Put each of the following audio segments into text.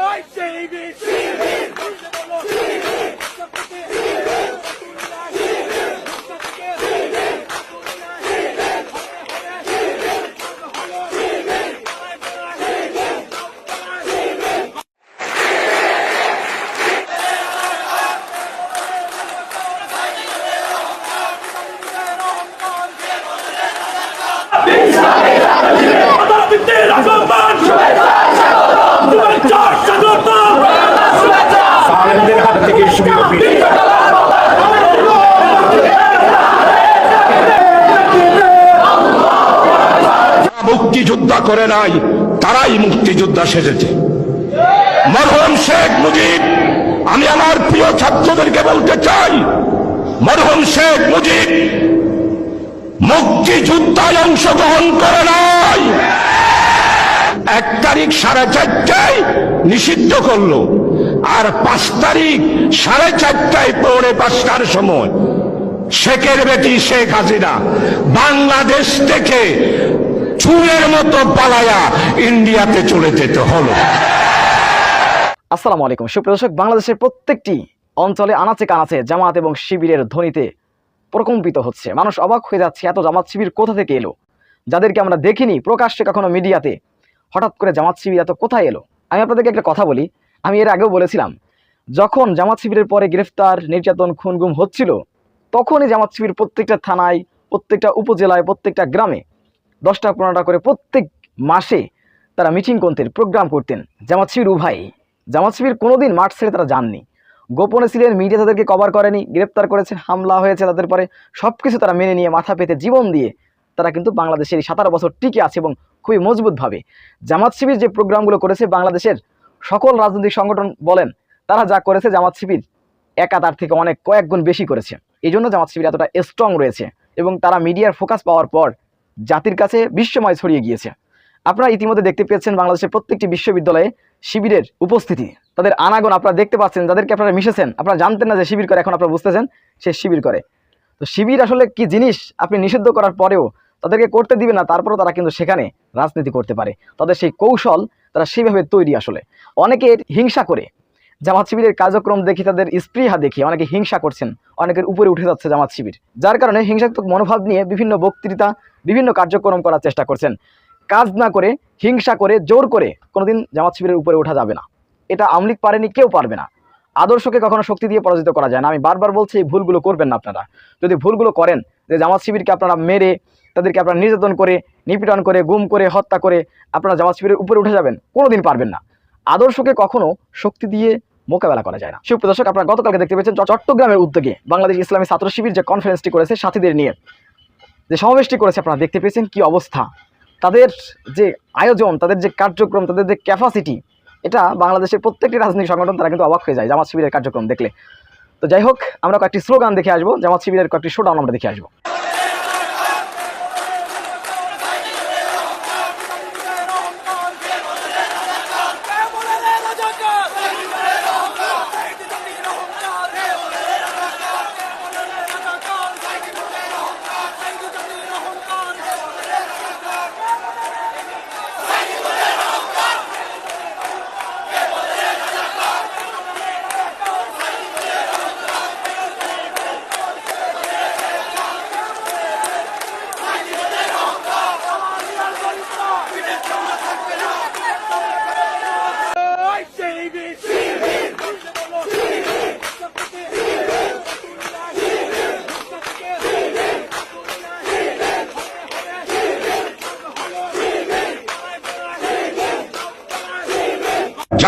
I Hi, Davy! মুক্তিযোদ্ধা করে নাই, তারাই মুক্তিযোদ্ধা সেজেছে। মরহুম শেখ মুজিব, আমি আমার প্রিয় ছাত্রদেরকে বলতে চাই, মরহুম শেখ মুজিব মুক্তিযুদ্ধায় অংশগ্রহণ করে নাই। এক তারিখ সাড়ে চারটায় নিষিদ্ধ করল, আর পাঁচ তারিখ সাড়ে চারটায় পৌনে পাঁচটার সময় শেখের বেটি শেখ হাসিনা বাংলাদেশ থেকে চুলের মতো পালায়া ইন্ডিয়াতে চলে যেতে হলো। আসসালামু আলাইকুম। সুপ্রদর্শক বাংলাদেশের প্রত্যেকটি অঞ্চলে আনাচে কানাচে জামাত এবং শিবিরের ধ্বনিতে প্রকম্পিত হচ্ছে। মানুষ অবাক হয়ে যাচ্ছে, এত জামাত শিবির কোথা থেকে এলো? যাদেরকে আমরা দেখিনি, প্রকাশ্যে কখনো মিডিয়াতে। হঠাৎ করে জামাত শিবির এত কোথায় এলো? আমি আপনাদেরকে একটা কথা বলি। আমি এর আগেও বলেছিলাম, যখন জামাত শিবিরের পরে গ্রেফতার, নির্যাতন, খুনগুম হচ্ছিল, তখনই জামাত শিবির প্রত্যেকটা থানায়, প্রত্যেকটা উপজেলায়, প্রত্যেকটা গ্রামে দশটা পনেরোটা করে প্রত্যেক মাসে তারা মিটিং করতেন, প্রোগ্রাম করতেন। জামাত শিবির উভয় জামাত শিবির কোনোদিন মাঠ ছেড়ে তারা যাননি। গোপনে ছিলেন মিডিয়া তাদেরকে কভার করেনি, গ্রেপ্তার করেছে, হামলা হয়েছে তাদের পরে। সব কিছু তারা মেনে নিয়ে মাথা পেতে জীবন দিয়ে তারা কিন্তু বাংলাদেশের এই সাতারো বছর টিকে আছে এবং খুবই মজবুতভাবে। জামাত শিবির যে প্রোগ্রামগুলো করেছে, বাংলাদেশের সকল রাজনৈতিক সংগঠন বলেন, তারা যা করেছে জামাত শিবির একা তার থেকে অনেক কয়েক গুণ বেশি করেছে। এই জন্য জামাত শিবির এতটা স্ট্রং রয়েছে এবং তারা মিডিয়ার ফোকাস পাওয়ার পর জাতির কাছে বিশ্বময় ছড়িয়ে গিয়েছে। আপনারা ইতিমধ্যে দেখতে পেয়েছেন বাংলাদেশের প্রত্যেকটি বিশ্ববিদ্যালয়ে শিবিরের উপস্থিতি। তাদের আনাগন আপনারা দেখতে পাচ্ছেন যাদেরকে আপনারা মিশেছেন। আপনারা জানতেন না যে শিবির করে, এখন আপনারা বুঝতেছেন সে শিবির করে। তো শিবির আসলে কি জিনিস আপনি নিষিদ্ধ করার পরেও তাদেরকে করতে দিবে না, তারপরেও তারা কিন্তু সেখানে রাজনীতি করতে পারে। তাদের সেই কৌশল তারা সেইভাবে তৈরি আসলে। অনেকে হিংসা করে জামাত শিবিরের কার্যক্রম দেখি তাদের স্পৃহা দেখি অনেকে হিংসা করছেন, অনেকের উপরে উঠে যাচ্ছে জামাত শিবির। যার কারণে হিংসাত্মক মনোভাব নিয়ে বিভিন্ন বক্তৃতা, বিভিন্ন কার্যক্রম করার চেষ্টা করছেন। কাজ না করে, হিংসা করে, জোর করে কোনোদিন জামাত শিবিরের উপরে ওঠা যাবে না। এটা আমলিক পারেনি, কেউ পারবে না। আদর্শকে কখনো শক্তি দিয়ে পরাজিত করা যায় না। আমি বারবার বলছি, এই ভুলগুলো করবেন না আপনারা। যদি ভুলগুলো করেন, যে জামাত শিবিরকে আপনারা মেরে, তাদেরকে আপনারা নির্যাতন করে, নিপীড়ন করে, গুম করে, হত্যা করে আপনারা জামাত শিবিরের উপরে উঠে যাবেন, কোনোদিন পারবেন না। আদর্শকে কখনো শক্তি দিয়ে মোকাবেলা করা যায় না। সুপ্রদর্শক আপনারা গতকালকে দেখতে পেয়েছেন চট্টগ্রামের উদ্যোগে বাংলাদেশ ইসলামী ছাত্র শিবির যে কনফারেন্সটি করেছে সাথীদের নিয়ে। যে সমাবেশটি করেছে, আপনারা দেখতে পেয়েছেন কি অবস্থা। তাদের যে আয়োজন, তাদের যে কার্যক্রম, তাদের যে ক্যাপাসিটি এটা বাংলাদেশের প্রত্যেকটি রাজনৈতিক সংগঠন তারা কিন্তু অবাক হয়ে যায়, জামাত শিবিরের কার্যক্রম দেখলে। তো যাই হোক, আমরা কয়েকটি স্লোগান দেখে আসব। জামাত শিবিরের কয়েকটি শোডাউন আমরা দেখে আসব।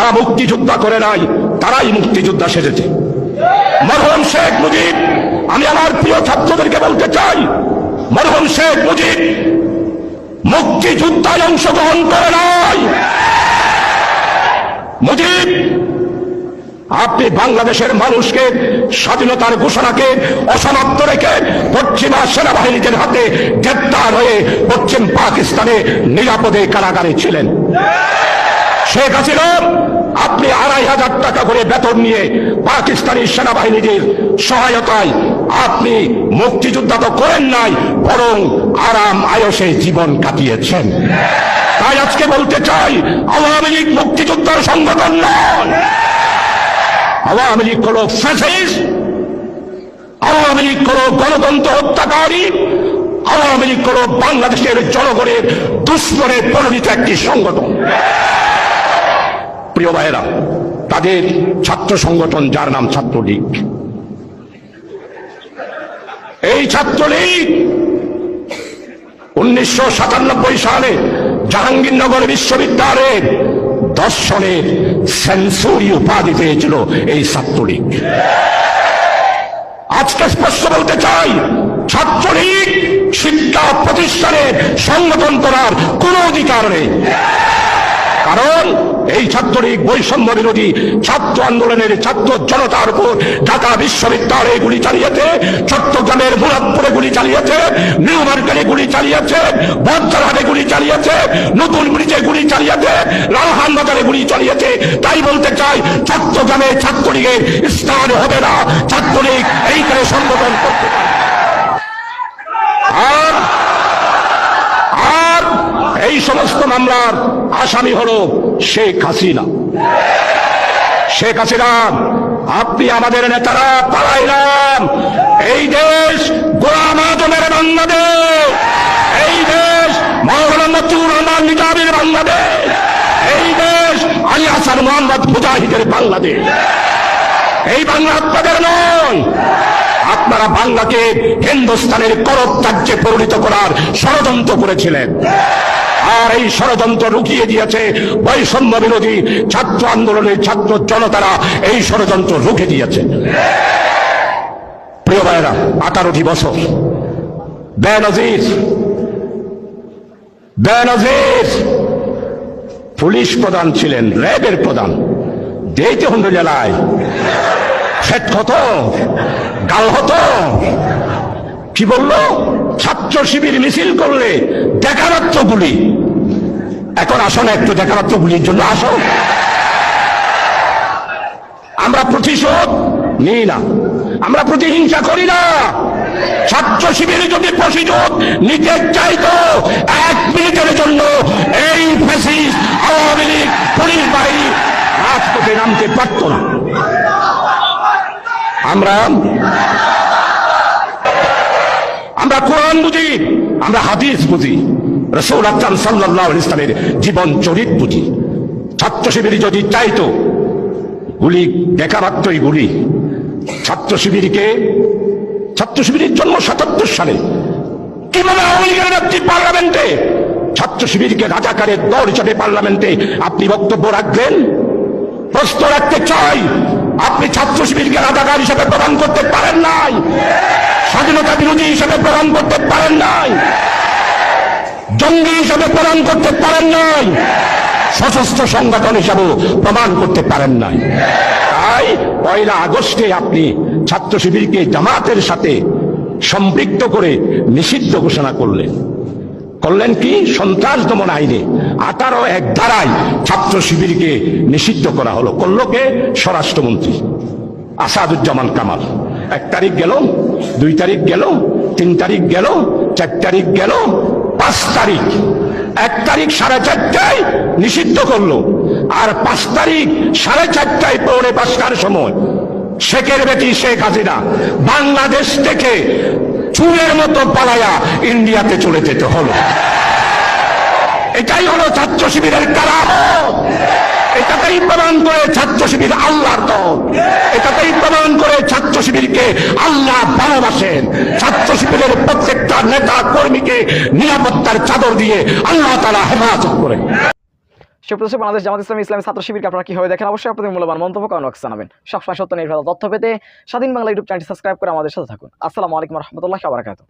যারা মুক্তিযোদ্ধা করে নাই, তারাই মুক্তিযোদ্ধা সেজেছে। মরহুম শেখ মুজিব, আমি আমার প্রিয় ছাত্রদেরকে বলতে চাই, মরহুম শেখ মুজিব মুক্তিযুদ্ধায় অংশগ্রহণ করে নাই। মুজিব, আপনি বাংলাদেশের মানুষকে, স্বাধীনতার ঘোষণাকে অসমাপ্ত রেখে পশ্চিমা সেনাবাহিনীদের হাতে গ্রেপ্তার হয়ে পশ্চিম পাকিস্তানে নিরাপদে কারাগারে ছিলেন। শেখ হাসিনা আপনি আড়াই হাজার টাকা করে বেতন নিয়ে পাকিস্তানি সেনাবাহিনীদের সহায়তায় আপনি মুক্তিযোদ্ধা তো করেন নাই, বরং আরাম আয়সে জীবন কাটিয়েছেন। তাই আজকে বলতে চাই, আওয়ামী লীগ মুক্তিযোদ্ধার সংগঠন নয়। আওয়ামী লীগ হল ফ্যাসিস্ট আওয়ামী লীগ হল গণতন্ত্র হত্যাকারী, আওয়ামী লীগ হল বাংলাদেশের জনগণের দুশ্মনে পরিণত একটি সংগঠন। প্রিয় ভাইয়েরা, তাদের ছাত্র সংগঠন যার নাম ছাত্রলীগ। এই ছাত্রলীগ উনিশশো সাতানব্বই সালে জাহাঙ্গীরনগর বিশ্ববিদ্যালয়ের দর্শনের সেন্সুরি উপাধি পেয়েছিল এই ছাত্রলীগ। আজকে স্পষ্ট বলতে চাই, ছাত্রলীগ শিক্ষা প্রতিষ্ঠানের সংগঠন করার কোন অধিকার নেই। কারণ এই ছাত্রলীগ বৈষম্য বিরোধী ছাত্র আন্দোলনের ছাত্র জনতার উপর ঢাকা বিশ্ববিদ্যালয়ে গুলি চালিয়েছে, চট্টগ্রামের মুরাদপুরে গুলি চালিয়েছে, নিউ মার্কেটে গুলি চালিয়েছে বজ্রহাটে গুলি চালিয়েছে, নতুন ব্রিজে গুলি চালিয়েছে, লালহান বাজারে গুলি চালিয়েছে। তাই বলতে চাই, চট্টগ্রামে ছাত্রলীগের স্থান হবে না। ছাত্রলীগ এইখানে সংগঠন করতে পারে। আর আর এই সমস্ত মামলার আসামি হল শেখ হাসিনা। শেখ হাসিনা, আপনি আমাদের নেতারা পালাইলাম এই দেশ গোলাম আজমের বাংলাদেশ। এই দেশ মৌলানা মতুর রহমান নিজামের বাংলাদেশ। এই দেশ আলী হাসান মোহাম্মদ মুজাহিদের বাংলাদেশ। এই বাংলা আপনাদের নয়। আপনারা বাংলাকে হিন্দুস্তানের রাজ্যে পরিণত করার ষড়যন্ত্র করেছিলেন। আর এই ষড়যন্ত্র রুকিয়ে দিয়েছে বৈষম্য বিরোধী ছাত্র আন্দোলনের ছাত্র জনতারা এই ষড়যন্ত্র রুখে দিয়েছে। প্রিয় ভাইরা আঠারোটি বছর। বেনজির বেনজির পুলিশ প্রধান ছিলেন, র্যাবের প্রধান। দেইতে হন্ড জেলায়। ফেট কত? গাল হতো? কি বলল? ছাত্র শিবির মিছিল করলে দেখামাত্র গুলি এখন আসো না একটু দেখামাত্র গুলির জন্য, আসো। আমরা প্রতিশোধ নিই না। আমরা প্রতিহিংসা করি না। ছাত্র শিবিরে যদি প্রতিশোধ নিতে চাইতো এক মিনিটের জন্য এই ফ্যাসিস আওয়ামী লীগ পুলিশ বাহিনী রাজপথে নামতে পারত না। আমরা আমরা কোরআন বুঝি, আমরা হাদিস বুঝি, রসৌল আকরাম সাল্লাহ ইসলামের জীবন চরিত বুঝি। ছাত্র শিবির যদি চাইতো গুলি দেখা মাত্রই গুলি। ছাত্র শিবিরকে, ছাত্র শিবিরের জন্ম সাতাত্তর সালে কীভাবে আওয়ামী লীগের নেত্রী পার্লামেন্টে, ছাত্র শিবিরকে রাজাকারের দল হিসাবে পার্লামেন্টে আপনি বক্তব্য রাখবেন? প্রশ্ন রাখতে চাই আপনি ছাত্র শিবিরকে রাজাকার হিসেবে প্রদান করতে পারেন নাই। স্বাধীনতা বিরোধী হিসেবে প্রদান করতে পারেন নাই। জঙ্গি হিসেবে প্রদান করতে পারেন নাই। সশস্ত্র সংগঠন হিসাবে প্রমাণ করতে পারেন নাই। তাই পয়লা আগস্টে আপনি ছাত্র শিবিরকে জামাতের সাথে সম্পৃক্ত করে নিষিদ্ধ ঘোষণা করলেন। করলেন কি? সন্ত্রাস দমন আইনে। আঠারো এক ধারায় ছাত্র শিবিরকে নিষিদ্ধ করা হলো। করল কে? স্বরাষ্ট্রমন্ত্রী। আসাদুজ্জামান কামাল। এক তারিখ গেল, দুই তারিখ গেল, তিন তারিখ গেল, চার তারিখ গেল, পাঁচ তারিখ। এক তারিখ সাড়ে চারটায় নিষিদ্ধ করল। আর পাঁচ তারিখ সাড়ে চারটায় পৌনে পাঁচটার সময় শেখের বেটি শেখ হাসিনা বাংলাদেশ থেকে চুলের মতো পালায়া ইন্ডিয়াতে চলে যেতে হলো। এটাই হলো ছাত্র শিবিরের কারামত এটাতেই প্রমাণ করে ছাত্র শিবির আল্লাহর দল। এটাতেই প্রমাণ করে ছাত্র শিবিরকে আল্লাহ ভালোবাসেন। ছাত্র শিবিরের প্রত্যেকটা নেতা কর্মীকে নিরাপত্তার চাদর দিয়ে আল্লাহ তারা হেফাজত করে সুপ্রদর্শক বাংলাদেশ জামাত ইসলামী ইসলামী ছাত্র শিবিরকে আপনারা কীভাবে দেখেন? অবশ্যই আপনাদের মূল্যবান মন্তব্য করেন জানাবেন। সবসময় সত্য নির্ভর তথ্য পেতে স্বাধীন বাংলা ইউটিউব চ্যানেলটি সাবস্ক্রাইব করে আমাদের সাথে থাকুন। আসসালামু আলাইকুম রহমতুল্লাহ আবরাকাত